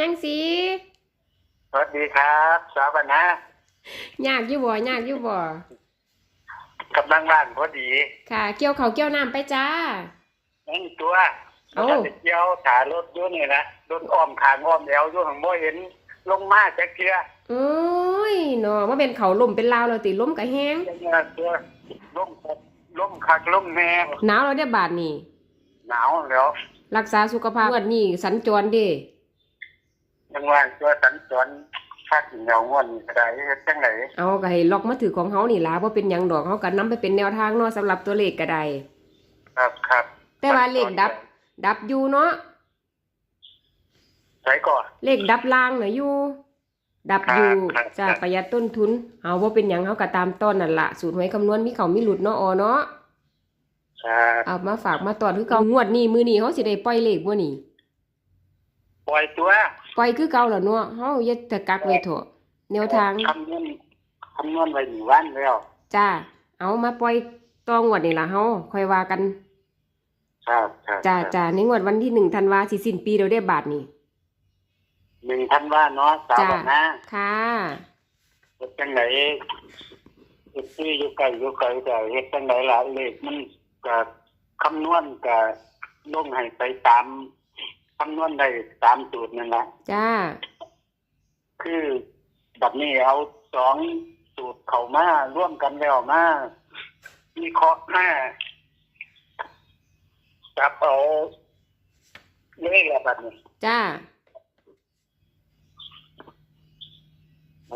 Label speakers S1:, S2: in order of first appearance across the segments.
S1: ยังสิ
S2: สวัสดีครับสาวนะ
S1: ยากอยู่บ่ยากอยู่บ่
S2: กำลังว่างพอดี
S1: ค่ะ เกี่ยวเขาวเกี่ยวน้ำไปจ้า
S2: นั่นตัว
S1: เอ้า
S2: จะไปเที่ยวถารถอยู่นี่นะรถอ้อมขางอ้อมแอวอยู่ข้างบ่เห็น ลงมาจักเทื่อ
S1: โอ้ยเนาะว่าเป็นเขาล่มเป็นลาวแล้วติล่มกะแห้ง
S2: ยังไงตัวลมคักลมคักลมแม่
S1: หนาวแล้วได้อบาดนี่
S2: หนาวแล้ว
S1: รักษาสุขภาพงวดนี้สัญจรเด้
S2: ยังว่างตัวสัญจรคักเหงาง่วนก็ได้เฮ็ดจังได
S1: เอาก็ให้ล็อกมาถือของเฮานี่ล่ะบ่เป็นหยังดอกเฮาก็นำไปเป็นแนวทางเนาะสำหรับตัวเลขก็ได้
S2: ครับครับ
S1: แต่ว่าเลขดับ ดับอยู่เนาะ
S2: ใช้ก่อน
S1: เลขดับล่างน่ะอยู่ดับอยู่
S2: ครับ
S1: จ้า
S2: ครับ
S1: ประหยัดต้นทุนเอาบ่เป็นหยังเฮาก็ตามต้นนั่นล่ะสูตรหวยคำนวณมีเขามีหลุดเนาะออเนาะ
S2: ครับ
S1: เอามาฝากมาตอนคือเก่างวดนี้มื้อนี้เฮาสิได้ปล่อยเลขบ่นี่
S2: ป ล่อยตัว
S1: ปล่อยคือเก่าแล้วเนาะเฮาอย่าตะกักไว้เถอะแนวทาง
S2: คำนวณคำนวณไว้หนึ่งวันแล้ว
S1: จ้า เอามาปล่อยต่องวดนี่ล่ะเฮาค่อยว่ากัน
S2: ครับครับ
S1: จ้า
S2: ครับ
S1: จ้าในงวดวันที่1ธันวาสิสิ้นปีเราได้บาทนี่
S2: หนึ่งพันว่าเนาะสาว
S1: จ้า
S2: นะ
S1: ค่ะ
S2: เฮ็ดจังไหนเฮ็ดที่อยู่ไกลอยู่ไกลแต่เฮ็ดจังไหนล่ะเลขมันก็คำนวณก็ลงให้ไปตาม คำนวณได้ตามสูตรนั่นแหละ
S1: จ้า
S2: คือแบบนี้เอาสองสูตรเข้ามาร่วมกันแล้วมาวิเคราะห์มาจับเอาเลขละแบบนี้
S1: จ้า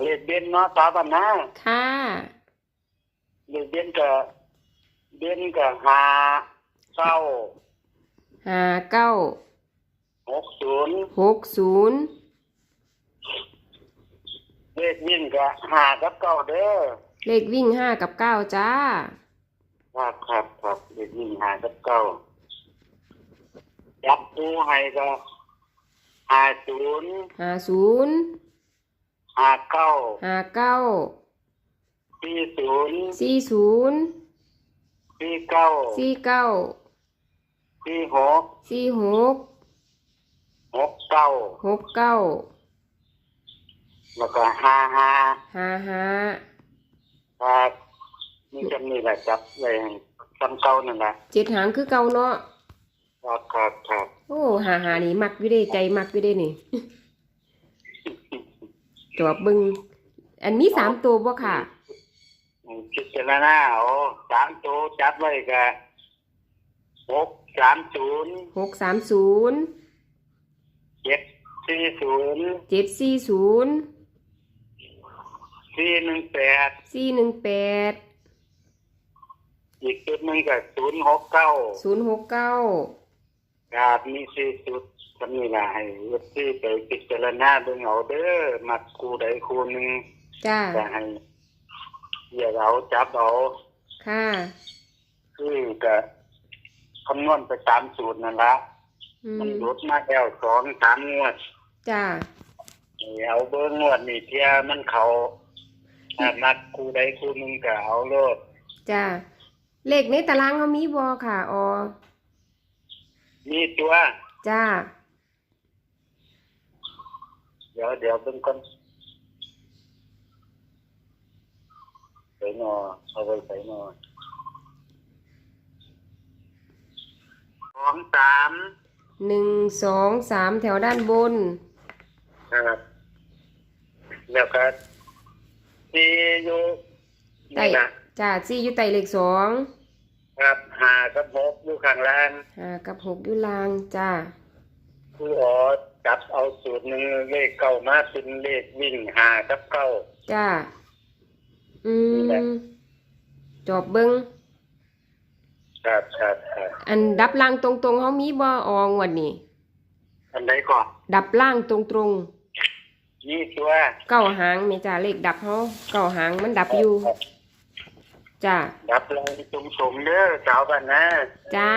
S2: เลขเด่นเนาะสาวบ้านนะ
S1: ค่ะ
S2: เลขเด่นก็เด่นก็หาเก้า
S1: ห้าเก้า
S2: หกศูนย์
S1: หกศูนย์
S2: เลขวิ่งก็หากับเก้าเด้อ
S1: เลขวิ่งห้ากับเก้าจ้า
S2: ครับครับครับเลขวิ่งหากับเก้าจับปูให้ก็หาศูนย์
S1: ห้าศูนย์
S2: หาเก้า
S1: ห้าเก้า
S2: สี่ศูนย์
S1: สี่ศูนย์
S2: สี่เก้า
S1: สี่เก้า
S2: สี่หก
S1: สี่หก
S2: หกเก้า
S1: หกเก้า
S2: แล้วก็ห้าห้า
S1: ห้าห้า
S2: ครับนี่จำนี่แหละจับไว้ให้จำเก้านั่นแหละ
S1: เจ็ดหางคือเก่าเนาะ
S2: ครับครับครับ
S1: โอ้หาหานี่มักอยู่เด้ใจมักอยู่เด้นี่จอบเบึง อันนี้สามตัวบ่ค่ะ
S2: พิจารณาเอาสามตัวจับไว้ก็หกสามศูนย์
S1: หกสามศูนย์
S2: เจ็ดสี่ศูนย์
S1: เจ็ดสี่ศูนย์
S2: สี่หนึ่งแปด
S1: สี่หนึ่งแปด
S2: อีกจุดหนึ่งก็ศูนย์หกเก้า
S1: ศูนย์หกเก้า
S2: ครับมีสี่จุดจำนี่แหละให้เว็บที่ไปพิจารณาเบิ่งเอาเด้อมัดครูใดครูหนึ่ง
S1: จ้า
S2: จะให้เหยียดเอาจับเอา
S1: ค่ะ
S2: คือก็คำนวณไปตามสูตรนั่นละ
S1: อื
S2: มัน
S1: ม
S2: ลดมาแล้วสองสามงวด
S1: จ้า
S2: ให้เอาเบอร์งวดนี่เที่ยมันเขาถ้านัดครูใดครูหนึ่งก็เอาโลด
S1: จ้าเลขในตารางเขามีบอค่ะออ
S2: มีตัว
S1: จ้า
S2: เดี๋ยวเดี๋ยวเบิ่งก่อนใส่หนอเอาไว้ใส่หนอสองสาม
S1: หนึ่งสองสามแถวด้านบน
S2: ครับแล้วก็ที่อยู่
S1: ไต่
S2: นี่นะ
S1: จ้าซี่อยู่ไต่เลขสอง
S2: ครับหากับหกอยู่ข้างล่าง
S1: ห้ากับหกอยู่ล่างจ้า
S2: คืออ๋อจับเอาสูตรหนึ่งเลขเก้ามาเป็นเลขวิ่งหากับเก้า
S1: จ้าอื
S2: นี่แหละ
S1: มจอบเบิง
S2: ครับครับครับ
S1: อันดับล่างตรงๆเขามีบออองวันนี้
S2: อันใดก่อน
S1: ดับล่างตรง
S2: นี่ตัว
S1: ๆเก้าหางนี่จ้าเลขดับเขาเก้าหางมันดับอยู่จ้า
S2: ดับลงตรงสมเด้อสาวบ้านนา
S1: จ้า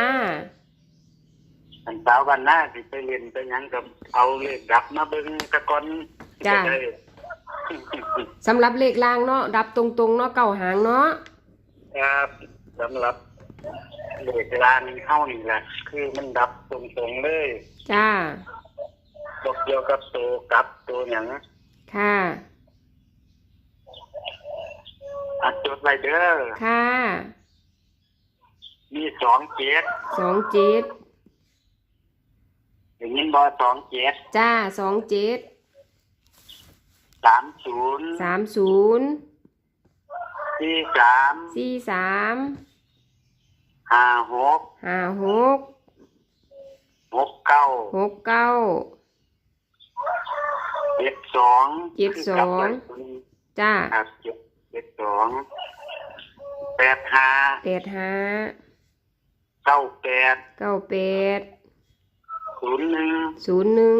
S2: อันสาวบ้านนาสิไปเรียนไปหยังกับเอาเลขดับมาเบิ่งตะกอน
S1: จ้า
S2: ได้
S1: สำหรับเลขล่างเนาะดับตรงๆเนาะเก้าหางเนาะ
S2: ครับสำหรับ เลขลานเข้านี่แหละคือมันดับตรงๆเลย
S1: จ้า
S2: บอกเกี่ยวกับตัวกลับตัวหยัง
S1: ค่ะ
S2: อัดจดไว้เด้อ
S1: ค่ะ
S2: มีสองเจ็ด
S1: สองเจ็ด
S2: อย่างนี้บอสองเจ็ด
S1: จ้าสองเจ็ด
S2: สามศูนย์
S1: สามศูนย์
S2: สี่สาม
S1: สี่สาม
S2: ห้าหก
S1: ห้าหก
S2: หกเก้า
S1: หกเก้า
S2: เจ็ดสอง
S1: เจ็ดสองจ้า
S2: ครับเจ็ดเจ็ดสองแปดห้า
S1: แปดห้า
S2: เก้าแปด
S1: เก้าแปด
S2: ศูนย์หนึ่ง
S1: ศูนย์หนึ่ง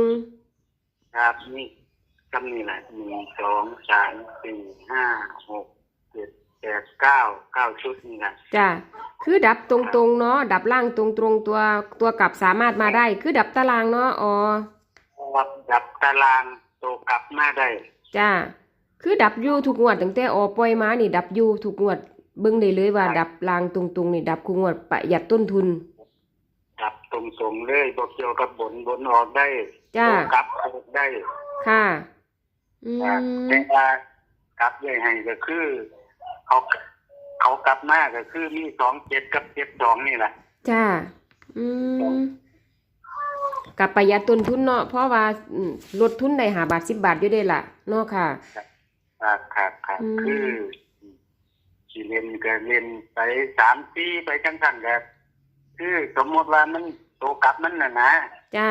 S2: ครับนี่คำนี้แหละหนึ่งสองสามสี่ห้าหกเจ็ดแปดเก้าเก้าชุดนี่แหละ
S1: จ้า คือดับตรงๆเนาะดับล่างตรงๆตัวตัวกลับสามารถมาได้ คือดับตารางเนาะอ๋อ
S2: วัดดับตารางโตกลับมาได้
S1: จ้าคือดับอยูทุกงวดตั้งแต่ออปล่อยมานี่ ดับอยูทุกงวดเบิ่งได้เลยว่า ดับรางตรงๆนี่ดับคุงวดประหยัดต้นทุน
S2: ดับตรงๆเลยบอกเกี่ยวกับบนบนออกได้
S1: จ้า
S2: โตกลับออกได้
S1: ค่ะอื
S2: อ่ามแต่ว่ากลับเลยให้ก็คือเขา เขากลับมาก็คือมีสองเจ็ดกับเจ็ดสองนี่แหละ
S1: จ้า อืมกับประหยัดต้นทุนเนาะเพราะว่าอืมลดทุนได้หาบาทสิบบาทอยู่ได้ล่ะเนาะค่ะ
S2: ครับครับครับ
S1: อืม
S2: คือสิเรียนก็เรียนไปสามปีไปจังสันก็คือสมมติว่ามันโตกลับมันน่ะนะ
S1: จ้า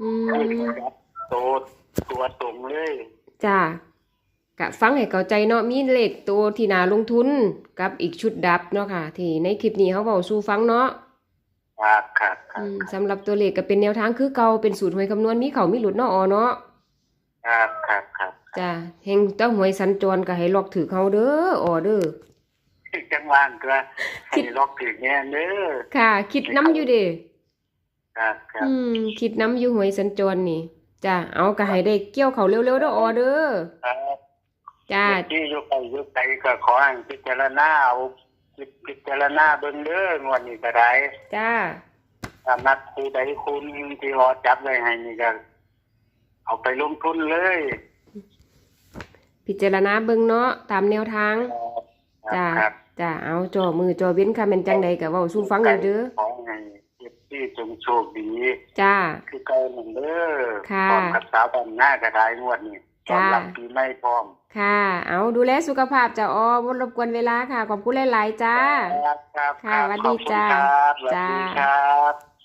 S1: อืม
S2: โตตัวตรงเลย
S1: จ้า กะฟังให้เข้าใจเนาะมีเลขตัวที่น่าลงทุนกับอีกชุดดับเนาะค่ะ ที่ในคลิปนี้เขาเว้าสู่ฟังเนาะ
S2: ครับครับครั
S1: อื
S2: บ
S1: มสำหรับตัวเลขก็เป็นแนวทางคือเก่าเป็นสูตรหวยคำนวณมีเขามีหลุดเนาะอ๋อเนาะ
S2: ครับครับครับ
S1: จ้าเฮงเต้าหวยสัญจรก็ให้ลอกถือเขาเด้ออ๋อเด้อ
S2: จังหวานก็ให้ล็อกถึงแง่เด้อ
S1: ค่ะ คิดน้ำอยู่เด้
S2: ครับครับ
S1: อืมคิดน้ำอยู่หวยสัญจรนี่จ้าเอาก็ให้ได้เกี่ยวเขาเร็วๆเด้ออ๋อเด้อ
S2: ครับ
S1: จ้า
S2: ที่อยู่ไกลอยู่ไกลก็ขอให้พิจารณาเอาพิจารณาเบิ่งเด้องวดนี้ก็ได้
S1: จ้า
S2: ถ้านัดครูใดคุณที่รอจับไว้ให้นี่ก็เอาไปลงทุนเลย
S1: พิจารณาเบิ่งเนาะตามแนวทางจ้า
S2: ครับ
S1: จ้าเอาจอมือจอเว้นค่ะแม่นจังใดก็เว้าสู่ฟังเด้อ
S2: ขอให้เจ็บที่จงโชคดี
S1: จ้า
S2: คือเก่าหนึ่งเด้อ
S1: ค่ะ
S2: พร้อมกับสาวตอนหน้าก็ได้งวดนี้ตอน
S1: จ้า
S2: รับปีใหม่พร้อม
S1: ค่ะ เอาดูแลสุขภาพจ้าอ๋อบ่รบกวนเวลาค่ะ ขอบคุณหลาย ๆ จ้า
S2: ครับครับ
S1: ค่ะ
S2: รับ
S1: สวัสดี
S2: ขอบคุณ
S1: จ้า
S2: ครับสวัส
S1: จ้า
S2: ดีครับ